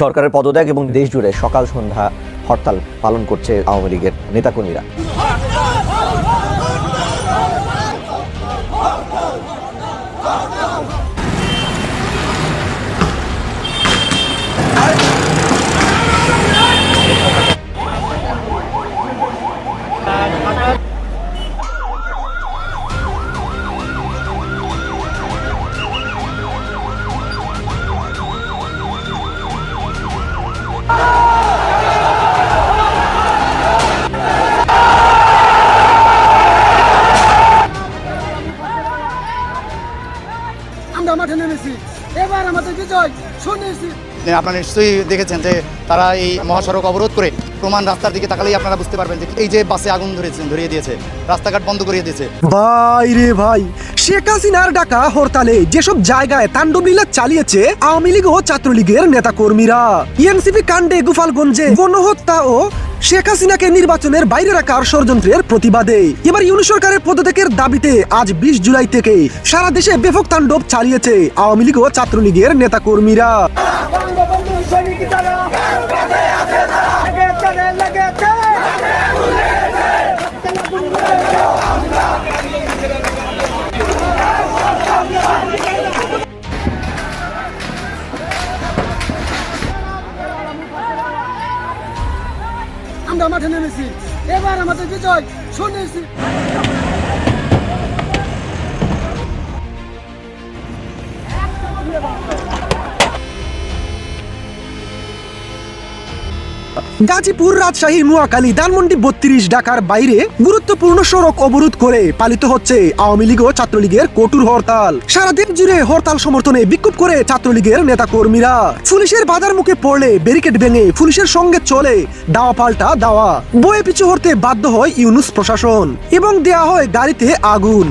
সরকারের পদত্যাগ এবং দেশ জুড়ে সকাল সন্ধ্যা হরতাল পালন করছে আওয়ামী লীগের নেতাকর্মীরা। আমরা মাঠে নেমেছি। এবার আমাদের বিজয় শুনেছি আপনারা নিশ্চয়ই দেখেছেন যে তারা এই মহাসড়ক অবরোধ করে প্রমাণ রাস্তার দিকে তাকালেই আপনারা বুঝতে পারবেন যে এই যে বাসে আগুন ধরেছেন ধরিয়ে দিয়েছে রাস্তাঘাট বন্ধ করিয়ে দিয়েছে। ভাই রে ভাই শেখ হাসিনার ডাকা হরতালে যেসব জায়গায় তাণ্ডব লীলা চালিয়েছে আওয়ামী লীগ ও ছাত্রলীগের নেতা কর্মীরা এনসিপি কাণ্ডে গোপালগঞ্জে গণহত্যা ও শেখ হাসিনাকে নির্বাচনের বাইরে রাখার ষড়যন্ত্রের প্রতিবাদে। এবার ইউনি সরকারের পদত্যাগের দাবিতে আজ বিশ জুলাই থেকে সারা দেশে ব্যাপক তাণ্ডব চালিয়েছে আওয়ামী লীগ ও ছাত্রলীগের নেতা আমরা মাঠে নেমেছি। এবার আমাদের বিজয় শুনেছি। গাজীপুর রাজশাহী, নোয়াখালী, ধানমন্ডি, বত্রিশ ঢাকার বাইরে গুরুত্বপূর্ণ সড়ক অবরোধ করে পালিত হচ্ছে আওয়ামী লীগ ও ছাত্রলীগের কঠোর হরতাল। সারাদিন জুড়ে হরতাল সমর্থনে বিক্ষোভ করে ছাত্রলীগের নেতা কর্মীরা পুলিশের বাধার মুখে পড়লে ব্যারিকেড ভেঙে পুলিশের সঙ্গে চলে দাওয়া পাল্টা দাওয়া। বয়ে পিছু হতে বাধ্য হয় ইউনুস প্রশাসন এবং দেয়া হয় গাড়িতে আগুন।